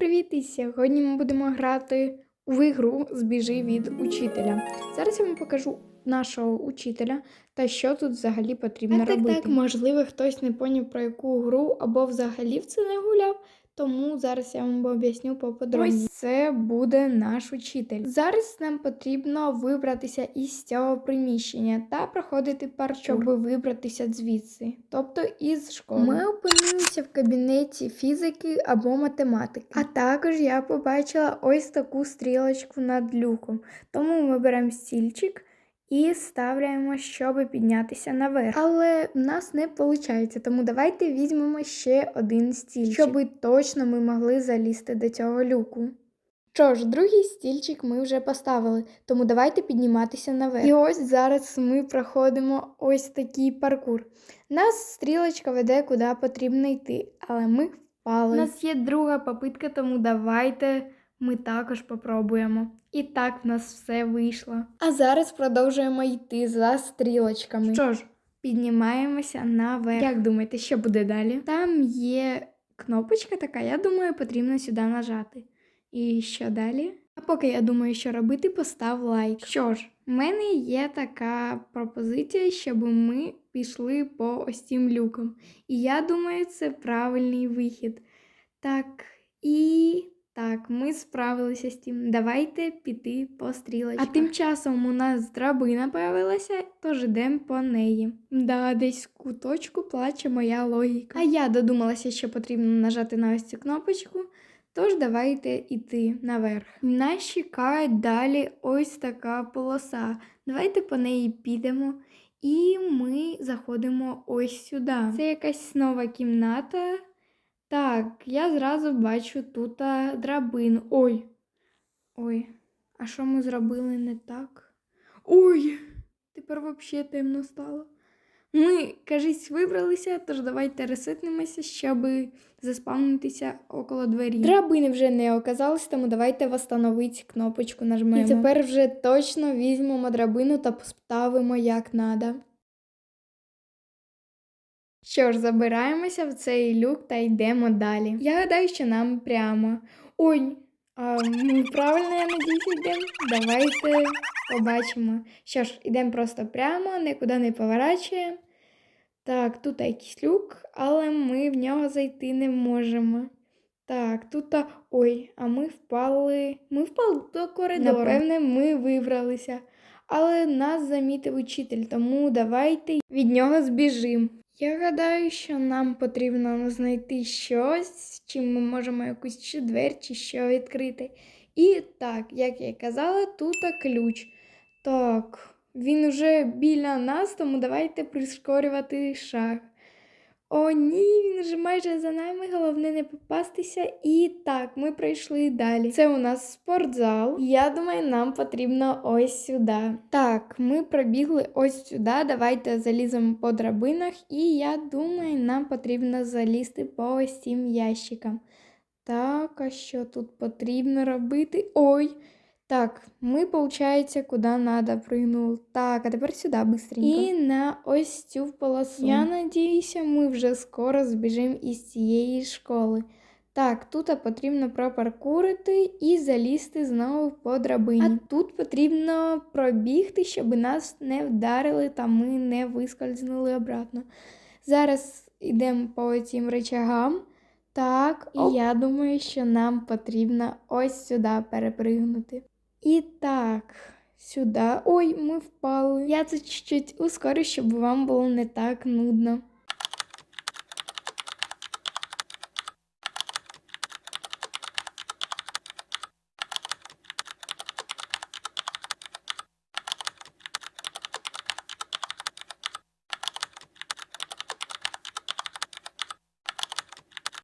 привіт! І сьогодні ми будемо грати в ігру Збіжи від учителя. Зараз я вам покажу нашого учителя та що тут взагалі потрібно Так, так, робити. так, можливо, хтось не поняв про яку гру або взагалі в це не гуляв. Тому зараз я вам об'ясню поподробніше. Ось це буде наш учитель. Зараз нам потрібно вибратися із цього приміщення та проходити паркур, щоб вибратися звідси, тобто із школи. Ми опинилися в кабінеті фізики або математики. А також я побачила ось таку стрілочку над люком. Тому ми беремо стільчик і ставляємо, щоб піднятися наверх. Але в нас не виходить, тому давайте візьмемо ще один стільчик, щоб точно ми могли залізти до цього люку. Що ж, другий стільчик ми вже поставили, тому давайте підніматися наверх. І ось зараз ми проходимо ось такий паркур. Нас стрілочка веде, куди потрібно йти, але ми впали. У нас є друга попитка, тому давайте ми також попробуємо. І так в нас все вийшло. А зараз продовжуємо йти за стрілочками. Що ж, піднімаємося наверх. Як думаєте, що буде далі? Там є кнопочка така, я думаю, потрібно сюди нажати. І що далі? А поки я думаю, що робити, постав лайк. Що ж, в мене є така пропозиція, щоб ми пішли по ось цим люкам. І я думаю, це правильний вихід. Так, і так, ми справилися з тим. Давайте піти по стрілочках. А тим часом у нас драбина появилася, тож йдемо по неї. Да, десь в куточку плаче моя логіка. А я додумалася, що потрібно нажати на ось цю кнопочку. Тож давайте йти наверх. Нас чекає далі ось така полоса. Давайте по неї підемо. І ми заходимо ось сюди. Це якась нова кімната. Так, я зразу бачу тут а, драбину. Ой. Ой, а що ми зробили не так? Ой, тепер взагалі темно стало. Ми, кажись, вибралися, тож давайте ресетнемося, щоб заспавнитися около двері. Драбини вже не оказалось, тому давайте восстановити кнопочку нажмемо. І тепер вже точно візьмемо драбину та поставимо як надо. Що ж, забираємося в цей люк та йдемо далі. Я гадаю, що нам прямо. Ой, а ми правильно, я надіюсь, йдемо. Давайте побачимо. Що ж, йдемо просто прямо, нікуди не поворачуємо. Так, тут якийсь люк, але ми в нього зайти не можемо. Так, тут. Ой, а ми впали. Ми впали до коридору. Напевне, ми вибралися. Але нас замітив учитель, тому давайте від нього збіжимо. Я гадаю, що нам потрібно знайти щось, чим ми можемо якусь чи двері, чи що відкрити. І так, як я казала, тут ключ. Так, він уже біля нас, тому давайте прискорювати шаг. О, ні, він вже майже за нами, головне не попастися. І так, ми пройшли далі. Це у нас спортзал. Я думаю, нам потрібно ось сюди. Так, ми пробігли ось сюди. Давайте заліземо по драбинах. І я думаю, нам потрібно залізти по ось цим ящикам. Так, а що тут потрібно робити? Ой. Так, ми, получається, куди надо прыгнули. Так, а тепер сюди быстренько. І на ось цю полосу. Я надіюся, ми вже скоро збіжимо із цієї школи. Так, тут потрібно пропаркурити і залізти знову по драбині. А тут потрібно пробігти, щоб нас не вдарили та ми не вискользнули обратно. Зараз йдемо по цим речагам. Так, і я думаю, що нам потрібно ось сюди перепригнути. І так, сюди. Ой, ми впали. Я це чуть-чуть ускорю, щоб вам було не так нудно.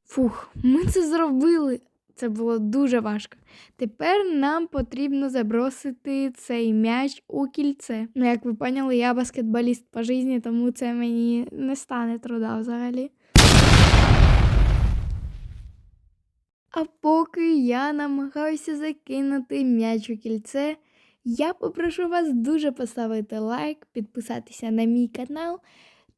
Фух, ми це зробили. Це було дуже важко. Тепер нам потрібно забросити цей м'яч у кільце. Ну, як ви поняли, я баскетболіст по житті, тому це мені не стане труда взагалі. А поки я намагаюся закинути м'яч у кільце, я попрошу вас дуже поставити лайк, підписатися на мій канал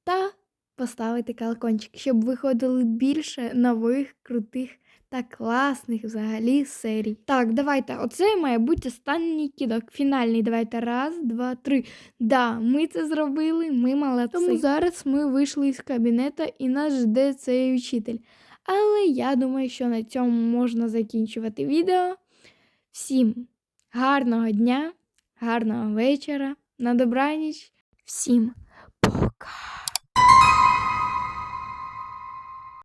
та поставити колокольчик, щоб виходили більше нових крутих та класних взагалі серій. Так, давайте. Оце має бути останній кидок. Фінальний. Давайте. Раз, два, три. Да, ми це зробили, ми молодці. Тому зараз ми вийшли з кабінета і нас жде цей учитель. Але я думаю, що на цьому можна закінчувати відео. Всім гарного дня, гарного вечора, на добраніч. Всім!